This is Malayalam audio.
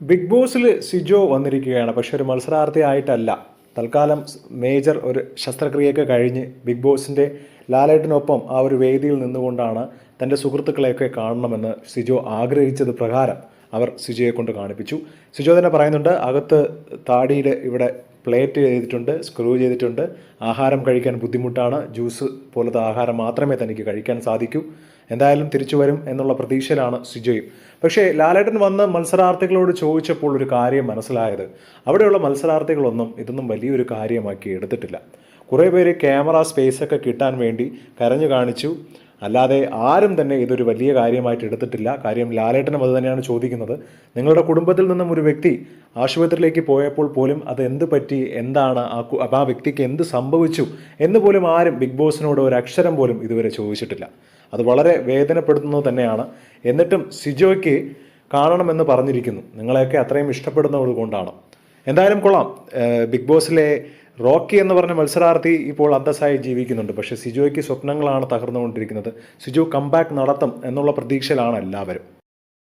ബിഗ് ബോസിൽ സിജോ വന്നിരിക്കുകയാണ്. പക്ഷെ ഒരു മത്സരാർത്ഥി ആയിട്ടല്ല. തൽക്കാലം മേജർ ഒരു ശസ്ത്രക്രിയയൊക്കെ കഴിഞ്ഞ് ബിഗ് ബോസിന്റെ ലാലേട്ടിനൊപ്പം ആ ഒരു വേദിയിൽ നിന്നുകൊണ്ടാണ് തന്റെ സുഹൃത്തുക്കളെയൊക്കെ കാണണമെന്ന് സിജോ ആഗ്രഹിച്ചത് പ്രകാരം അവർ സിജോയെ കൊണ്ട് കാണിപ്പിച്ചു. സിജോ തന്നെ പറയുന്നുണ്ട് അകത്ത് താടിയിൽ ഇവിടെ പ്ലേറ്റ് ചെയ്തിട്ടുണ്ട് സ്ക്രൂ ചെയ്തിട്ടുണ്ട്. ആഹാരം കഴിക്കാൻ ബുദ്ധിമുട്ടാണ്. ജ്യൂസ് പോലത്തെ ആഹാരം മാത്രമേ തനിക്ക് കഴിക്കാൻ സാധിക്കൂ. എന്തായാലും തിരിച്ചു വരും എന്നുള്ള പ്രതീക്ഷയിലാണ് സിജോയും. പക്ഷേ ലാലേട്ടൻ വന്ന് മത്സരാർത്ഥികളോട് ചോദിച്ചപ്പോൾ ഒരു കാര്യം മനസ്സിലായത്. അവിടെയുള്ള മത്സരാർത്ഥികളൊന്നും ഇതൊന്നും വലിയൊരു കാര്യമാക്കി എടുത്തിട്ടില്ല. കുറേ പേര് ക്യാമറ സ്പേസൊക്കെ കിട്ടാൻ വേണ്ടി കരഞ്ഞു കാണിച്ചു. അല്ലാതെ ആരും തന്നെ ഇതൊരു വലിയ കാര്യമായിട്ട് എടുത്തിട്ടില്ല. കാര്യം ലാലേട്ടനും അത് തന്നെയാണ് ചോദിക്കുന്നത്. നിങ്ങളുടെ കുടുംബത്തിൽ നിന്നും ഒരു വ്യക്തി ആശുപത്രിയിലേക്ക് പോയപ്പോൾ പോലും അത് എന്ത് പറ്റി? എന്താണ് ആ ആ വ്യക്തിക്ക് എന്ത് സംഭവിച്ചു? എന്ന് പോലും ആരും ബിഗ് ബോസിനോട് ഒരു അക്ഷരം പോലും ഇതുവരെ ചോദിച്ചിട്ടില്ല. അത് വളരെ വേദനപ്പെടുത്തുന്നത് തന്നെയാണ്. എന്നിട്ടും സിജോയ്ക്ക് കാണണമെന്ന് പറഞ്ഞിരിക്കുന്നു. നിങ്ങളെയൊക്കെ അത്രയും ഇഷ്ടപ്പെടുന്നത് കൊണ്ടാണ്. എന്തായാലും കൊള്ളാം. ബിഗ് ബോസിലെ റോക്കി എന്ന് പറഞ്ഞ മത്സരാർത്ഥി ഇപ്പോൾ അന്തസ്സായി ജീവിക്കുന്നുണ്ട്. പക്ഷേ സിജോയ്ക്ക് സ്വപ്നങ്ങളാണ് തകർന്നുകൊണ്ടിരിക്കുന്നത്. സിജോ കംബാക്ക് നടത്തും എന്നുള്ള പ്രതീക്ഷയിലാണ് എല്ലാവരും.